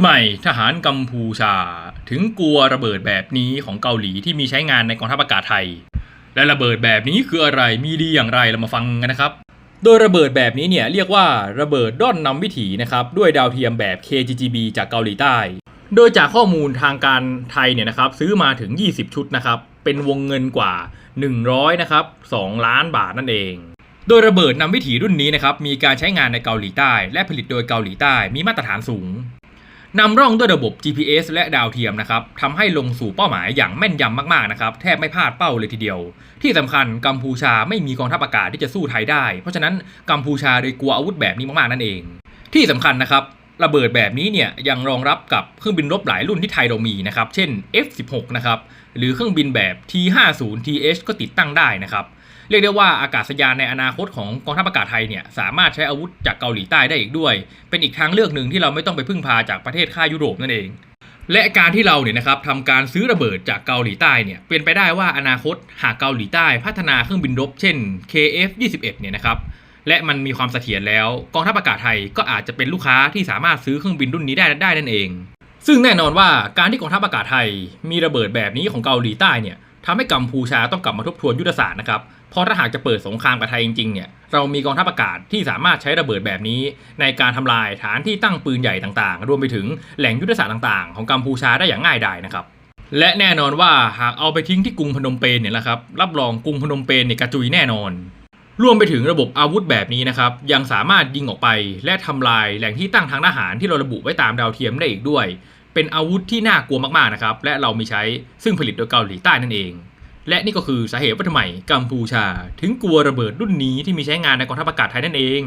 ทำไมทหารกัมพูชา ถึงกลัวระเบิดแบบนี้ของเกาหลีที่มีใช้งานในกองทัพอากาศไทย และระเบิดแบบนี้คืออะไรมีดีอย่างไรเรามาฟังกันนะครับ โดยระเบิดแบบนี้เนี่ยเรียกว่าระเบิดด้อนนำวิถีนะครับด้วยดาวเทียมแบบ KGGB จากเกาหลีใต้ โดยจากข้อมูลทางการไทยเนี่ยนะครับซื้อมาถึง 20 ชุดนะครับเป็นวงเงินกว่า 100นะครับ2ล้านบาทนั่นเองโดยระเบิดนำวิถีรุ่นนี้นะครับมีการใช้งานในเกาหลีใต้ และผลิตโดยเกาหลีใต้มีมาตรฐานสูง นำร่องด้วยระบบ GPS และดาวเทียมนะครับทำให้ลงสู่เป้าหมายอย่างแม่นยำมากๆนะครับแทบไม่พลาดเป้าเลยทีเดียว ที่สำคัญกัมพูชาไม่มีกองทัพอากาศที่จะสู้ไทยได้ เพราะฉะนั้นกัมพูชาเลยกลัวอาวุธแบบนี้มากๆนั่นเอง ที่สำคัญนะครับ ระเบิดแบบนี้เนี่ยยังรองรับกับเครื่องบินรบหลายรุ่นที่ไทยเรามีนะครับ เช่น F16 นะครับหรือเครื่องบินแบบ T50TH ก็ติดตั้งได้นะครับ เรียกได้ว่าอากาศยานในอนาคตของกองทัพอากาศไทยเนี่ยสามารถใช้อาวุธจากเกาหลีใต้ได้อีกด้วย เป็นอีกทางเลือกหนึ่งที่เราไม่ต้องไปพึ่งพาจากประเทศค่ายยุโรปนั่นเองและการที่เราเนี่ยนะครับทำการซื้อระเบิดจากเกาหลีใต้เนี่ยเป็นไปได้ว่าอนาคตหากเกาหลีใต้พัฒนาเครื่องบินรบเช่น KF-21 เนี่ยนะครับ และมันมีความเสถียรแล้ว กองทัพอากาศไทยก็อาจจะเป็นลูกค้าที่สามารถซื้อเครื่องบินรุ่นนี้ได้ได้นั่นเอง ซึ่งแน่นอนว่าการที่กองทัพอากาศไทย มีระเบิดแบบนี้ของเกาหลีใต้เนี่ยทำให้กัมพูชาต้องกลับมาทบทวนยุทธศาสตร์นะครับเพราะถ้าหากจะเปิดสงครามกับไทยจริงๆเนี่ยเรามีกองทัพอากาศที่สามารถใช้ระเบิดแบบนี้ ในการทำลายฐานที่ตั้งปืนใหญ่ต่างๆ รวมไปถึงแหล่งยุทธศาสตร์ต่างๆ ของกัมพูชาได้อย่างง่ายดายนะครับและแน่นอนว่าหากเอาไปทิ้งที่กรุงพนมเปญเนี่ยแหละครับรับรองกรุงพนมเปญเนี่ยกระจุยแน่นอน รวมไปถึงระบบอาวุธแบบนี้นะครับ ยังสามารถยิงออกไปและทำลายแหล่งที่ตั้งทางทหารที่เราระบุไว้ตามดาวเทียมได้อีกด้วย เป็นอาวุธที่น่ากลัวมากๆนะครับ และเรามีใช้ซึ่งผลิตโดยเกาหลีใต้นั่นเอง และนี่ก็คือสาเหตุว่าทำไมกัมพูชา ถึงกลัวระเบิดรุ่นนี้ที่มีใช้งานในกองทัพอากาศไทยนั่นเอง